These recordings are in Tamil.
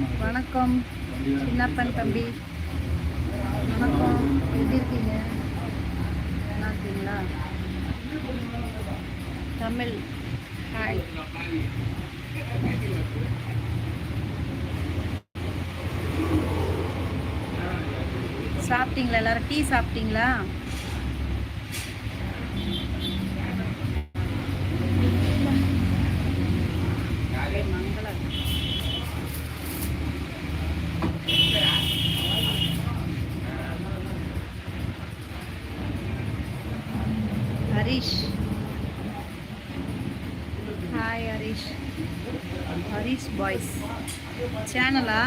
வணக்கம். சின்னப்பன் தம்பி. வணக்கம். எப்படி இருக்கீங்க? நல்லா இருக்கீங்களா? தமிழ். ஹாய் சாப்பிட்டீங்களா? எல்லாரும் டீ சாப்பிட்டீங்களா? பாய்ஸ் சேனலா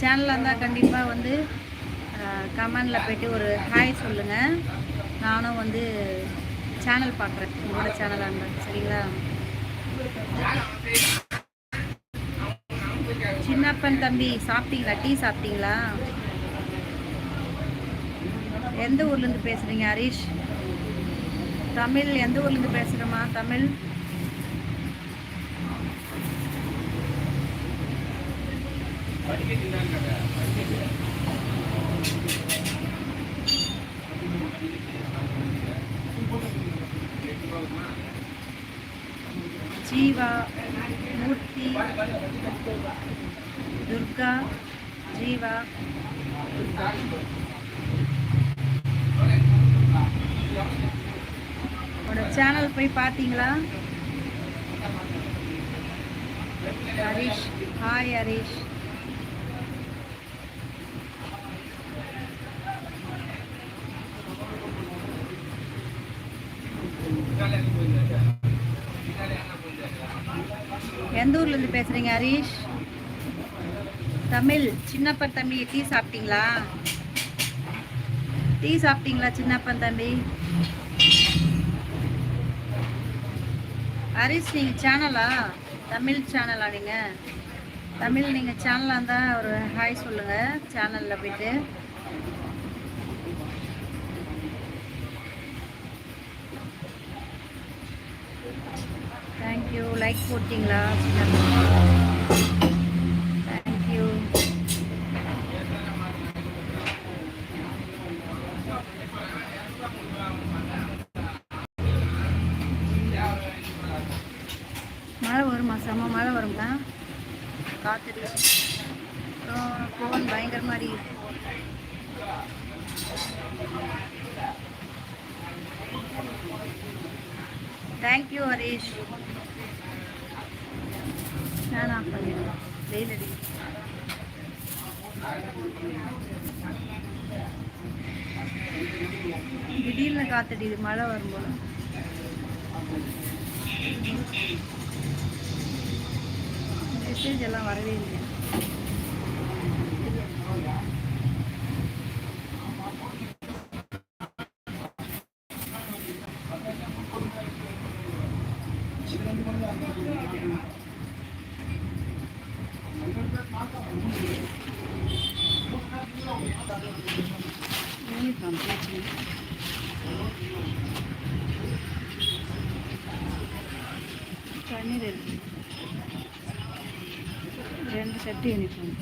சேனலாக இருந்தால் கண்டிப்பாக வந்து கமெண்டில் போயிட்டு ஒரு ஹாய் சொல்லுங்கள் நானும் வந்து சேனல் பார்க்குறேன் உங்களோட சேனலாக இருந்தால் சரிங்களா? சின்னப்பன் தம்பி சாப்பிட்டீங்களா? டீ சாப்பிட்டீங்களா? எந்த ஊர்லேருந்து பேசுகிறீங்க ஹரிஷ்? தமிழ் எந்த ஊர்லேருந்து பேசுகிறோமா தமிழ்? ஜீவா மூர்த்தி துர்கா ஜீவா உன்னோட சேனல் போய் பார்த்தீங்களா? ஹரிஷ் ஹாய் ஹரிஷ் எந்த ஊர்லேருந்து பேசுகிறீங்க ஹரிஷ்? தமிழ் சின்னப்பன் தம்பி டீ சாப்பிட்டீங்களா? டீ சாப்பிட்டீங்களா சின்னப்பன் தம்பி? ஹரிஷ் நீங்கள் சேனலா? தமிழ் சேனலா நீங்கள் தமிழ் நீங்கள் சேனலாக இருந்தால் ஒரு ஹாய் சொல்லுங்கள் சேனலில் போயிட்டு. தேங்க்யூ லைக் போட்டிங்களா? தேங்க்யூ மழை வருமா? செம்ம மழை வருங்களா காற்று அப்புறம் ஃபோன் பயங்கரமாக அடிக்குது தேங்க்யூ ஹரீஷ் ஃபேன் ஆஃப் பண்ணிடுங்க வெயில் அடி திடீர்னு காத்தடிக்குது மழை வரும்போது. மெசேஜ் எல்லாம் வரவே இல்லை யூனிஃபார்ம் பிரச்சனை தண்ணீர் இருக்கு ரெண்டு செட்டு யூனிஃபார்ம்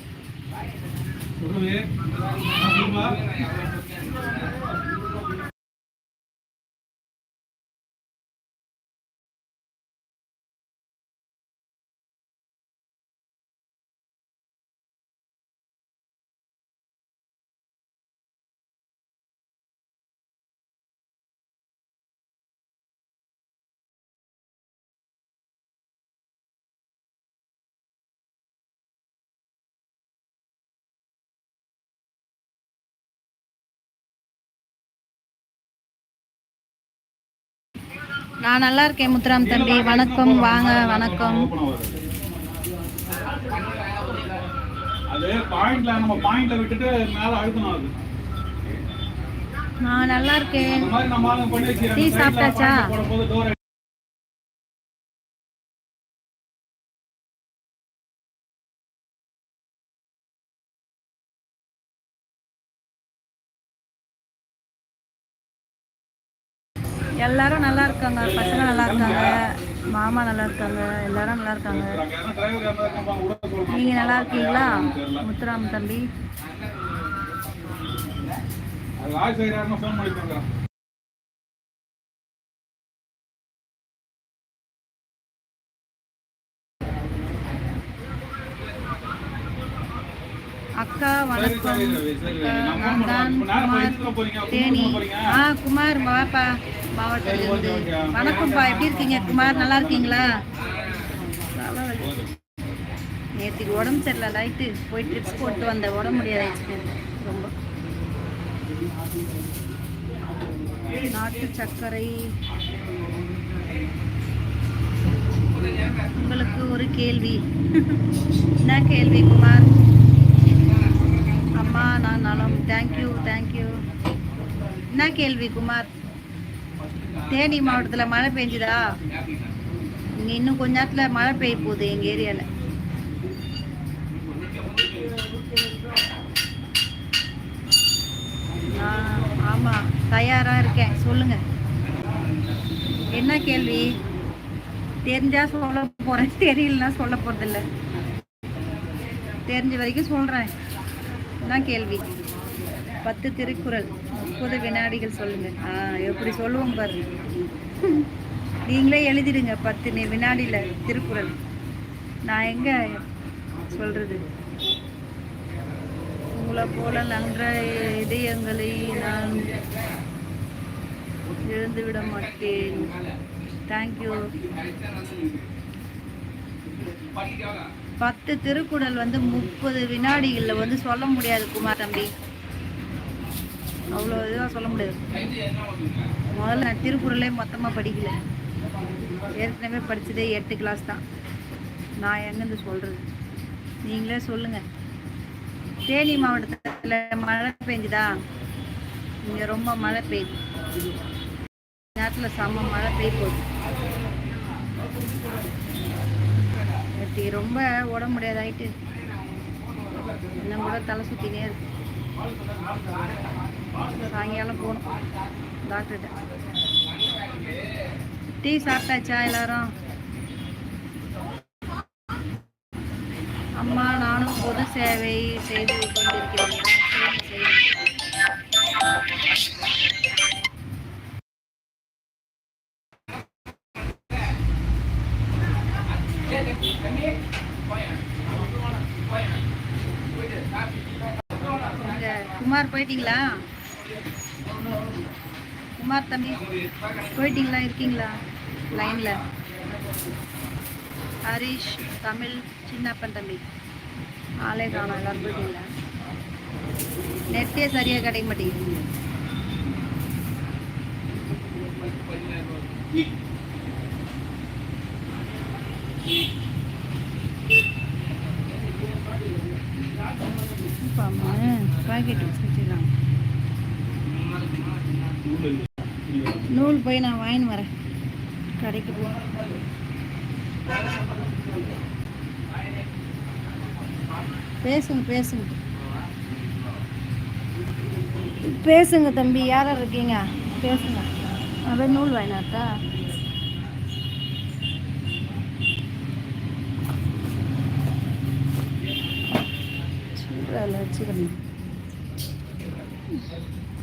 நான் நல்லா இருக்கேன் முத்துராம் தம்பி. வணக்கம் வாங்க வணக்கம். நான் நல்லா இருக்கேன். டீ சாப்பிட்டாச்சா? இருக்காங்க பசங்க நல்லா இருக்காங்க மாமா நல்லா இருக்காங்க எல்லாரும் நல்லா இருக்காங்க. நீங்க நல்லா இருக்கீங்களா முத்துராம் தம்பி? அக்கா வணக்கம். அக்கா, நான் தான் குமார் தேனி. ஆ குமார் வாப்பா மாவட்டத்திலிருந்து. வணக்கம்ப்பா. எப்படி இருக்கீங்க? குமார் நல்லா இருக்கீங்களா? நேற்றுக்கு உடம்பு சரியில்லை லைட்டு போய் ட்ரிப்ஸ் போட்டு வந்த உடம்பு முடியாதாச்சு ரொம்ப. நாட்டு சர்க்கரை. உங்களுக்கு ஒரு கேள்வி. என்ன கேள்வி குமார்? அம்மா நான் நலம். தேங்க்யூ தேங்க்யூ என்ன கேள்வி குமார்? தேனி மாவட்டத்தில் மழை பெஞ்சுதா? இங்கே இன்னும் கொஞ்ச நேரத்தில் மழை பெய்ய போகுது எங்கள் ஏரியாவில் ஆமாம் தயாராக இருக்கேன். சொல்லுங்கள் என்ன கேள்வி? தெரிஞ்சா சொல்ல போகிறேன் தெரியலன்னா சொல்ல போகிறதில்ல தெரிஞ்ச வரைக்கும் சொல்கிறேன் என்ன கேள்வி. பத்து திருக்குறள் முப்பது வினாடிகள் சொல்லுங்க. ஆ எப்படி சொல்லுவோம் பாரு நீங்களே எழுதிடுங்க பத்து வினாடியில் திருக்குறள். நான் எங்க சொல்றது? உங்களை போல நன்ற இதயங்களை நான் எழுந்துவிட விட மாட்டேன் தேங்க்யூ பத்து திருக்குறள் வந்து முப்பது வினாடிகளில் வந்து சொல்ல முடியாது குமார் தம்பி. அவ்வளோ இதுவாக சொல்ல முடியாது. முதல்ல நான் திருக்குறளே மொத்தமாக படிக்கல. ஏற்கனவே படித்ததே எட்டு கிளாஸ் தான். நான் எங்கேருந்து சொல்கிறது நீங்களே சொல்லுங்கள் தேனி மாவட்டத்தில் மழை பெஞ்சுதா? இங்கே ரொம்ப மழை பெய்யுது. நேரத்தில் செம்ம மழை பெய்ய போகுது. நேற்று ரொம்ப உடம்பு முடியாதாயிட்டு. இன்னும் கூட தலை சுற்றினே இருக்கு. சாயங்காலம் போகணும். டாக்டர்கிட்ட டீ சாப்பிட்டாச்சா எல்லாரும்? அம்மா நானும் பொது சேவை செய்து கொண்டிருக்கிறேன் போயிட்டீங்களா? குமார் தம்பி போயிட்டீங்களா? இருக்கீங்களா? லைனில் ஹரிஷ் தமிழ் சின்னப்பன் தம்பி. ஆளே காணோம். எல்லாரும் போயிட்டீங்களா? நெட்டே சரியாக கிடைக்க மாட்டேங்குது. பாக்கெட் வச்சுக்கலாம் நூல் போய் நான் வாங்கின்னு வரேன். கடைக்கு போ. பேசுங்க பேசுங்க. பேசுங்க தம்பி யார் இருக்கீங்க? பேசுங்க. அப்படியே நூல் வாங்கினாக்கா அதில் வச்சுக்கணும் Thank you.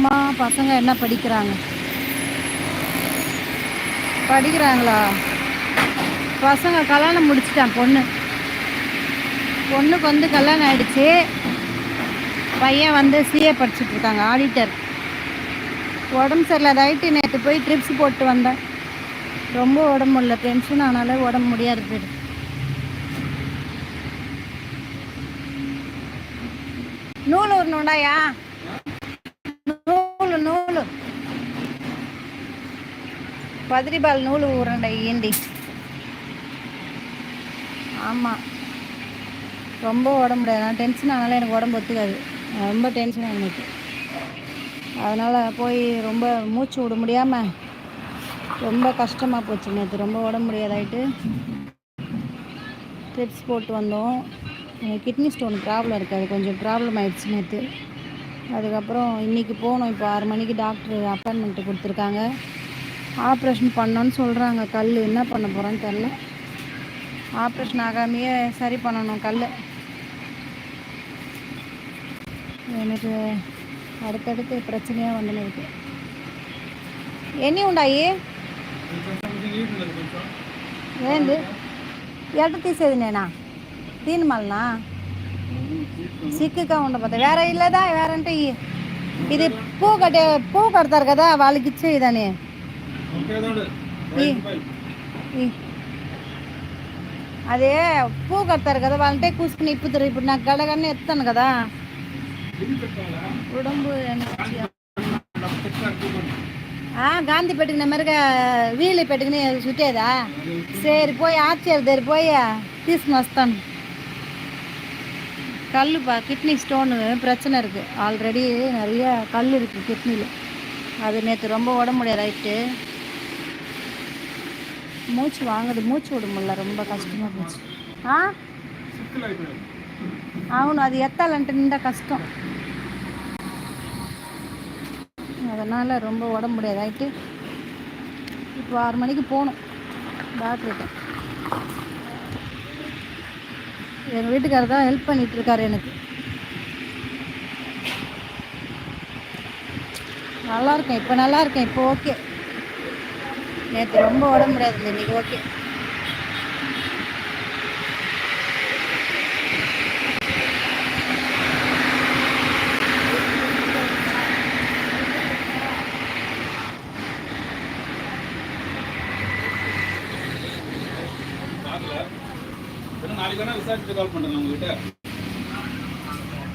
அம்மா பசங்க என்ன படிக்கிறாங்க? படிக்கிறாங்களா? பசங்க கல்யாணம் முடிச்சிட்டான் பொண்ணு. பொண்ணுக்கு வந்து கல்யாணம் ஆயிடுச்சு. பையன் வந்து சிஏ படிச்சுட்டு இருக்காங்க ஆடிட்டர் உடம்பு சரியில்லாதாயிட்டு நேற்று போய் ட்ரிப்ஸ் போட்டு வந்தேன். ரொம்ப உடம்பு இல்லை டென்ஷன் ஆனாலே உடம்பு முடியாது போயிடுது நூல் ஒரு நூலாயா பதிரிபால் நூல் உருண்டை ஈண்டி ஆமாம் ரொம்ப உடம்பு முடியாது. நான் டென்ஷன் ஆனாலும் எனக்கு உடம்பு ஒத்துக்காது. ரொம்ப டென்ஷன் எனக்கு அதனால் போய் ரொம்ப மூச்சு விட முடியாமல் ரொம்ப கஷ்டமாக போச்சு நேற்று ரொம்ப உடம்பு முடியாதாயிட்டு ட்ரிப்ஸ் போட்டு வந்தோம். எனக்கு கிட்னி ஸ்டோன் ப்ராப்ளம் இருக்குது அது கொஞ்சம் ப்ராப்ளம் ஆயிடுச்சு நேற்று அதுக்கப்புறம் இன்றைக்கி போகணும் இப்போ ஆறு மணிக்கு டாக்டர் அப்பாயின்மெண்ட்டு கொடுத்துருக்காங்க. ஆப்ரேஷன் பண்ணோன்னு சொல்கிறாங்க கல் என்ன பண்ண போகிறோன்னு தெரில ஆப்ரேஷன் ஆகாமையே சரி பண்ணணும் கல் எனக்கு அடுத்தடுத்து பிரச்சனையாக வந்துன்னு இருக்கு ఎన్ని ఉన్నాయి ఏంది ఎట్ట తీసేది నేనా దీని మళ్ళా సిక్కుగా ఉండబోతే వేరే ఇల్లేదా వేరంటే ఈ- ఇది పువ్వు కట్టే పువ్వు కడతారు కదా వాళ్ళకి ఇచ్చేదని ఈ- అదే పువ్వు కడతారు కదా వాళ్ళంటే కూసుకుని ఇప్పుతారు ఇప్పుడు నాకు గడగన్నీ ఎత్తాను కదా ఉడంబు గాంధీ పెట్టుకునే మరిగా వీళ్ళు పెట్టుకుని చుట్టేదా సరి పోయి ఆచారు దగ్గర పోయి తీసుకుని వస్తాను கல் பா கிட்னி ஸ்டோனு பிரச்சனை இருக்குது ஆல்ரெடி நிறைய கல் இருக்குது கிட்னியில் அது நேற்று ரொம்ப உடம்பு முடியாது ரைட்டு மூச்சு வாங்குது மூச்சு விட முடியல ரொம்ப கஷ்டமாக போச்சு ஆ అవును అది ఎత్తాలంటే నిండా కష్టం அதனால் ரொம்ப உடம்பு முடியாது ஆயிட்டு இப்போ ஆறு மணிக்கு போகணும் டாக்டர்கிட்ட எங்கள் வீட்டுக்காரர் தான் ஹெல்ப் பண்ணிட்டு இருக்காரு எனக்கு நல்லா இருக்கேன் இப்போ நல்லா இருக்கேன் இப்போ ஓகே நேற்று ரொம்ப உடம்பு முடியாது இன்னைக்கு. ஓகே. நாளைக்கு வேணா விசாரிச்சுட்டு கால் பண்றேன் உங்ககிட்ட.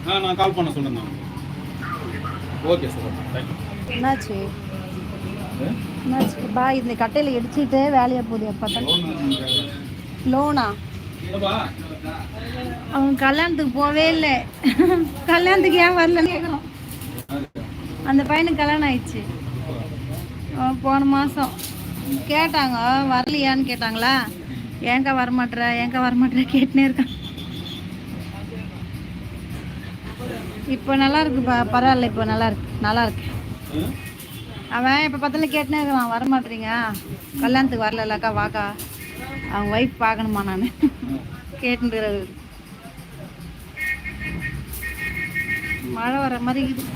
ஆ நான் கால் பண்ண நான். ஓகே சார் தேங்க்யூ என்னாச்சு? பா இந்த கட்டையில் இடிச்சிட்டு வேலையை போகுது எப்போ தான் லோனா? அவன் கல்யாணத்துக்கு போவே இல்லை. கல்யாணத்துக்கு ஏன் வரலன்னு கேட்குறோம். அந்த பையனுக்கு கல்யாணம் ஆயிடுச்சு. போன மாதம் கேட்டாங்க வரலையான்னு கேட்டாங்களா? ஏங்க வரமாட்ற? ஏங்க வரமாட்ற? கேட்டுனே இருக்கான். இப்போ நல்லா இருக்குப்பா. பரவாயில்ல இப்போ நல்லா இருக்கு. நல்லா இருக்கு. அவன் இப்போ பத்தில் கேட்டுனே இருக்கான் வரமாட்டீங்க கல்யாணத்துக்கு வரலக்கா வாக்கா. அவன் ஒய்ஃப் பார்க்கணுமா நான்? கேட்டுருக்கிறது மழை வர மாதிரி இருக்குது.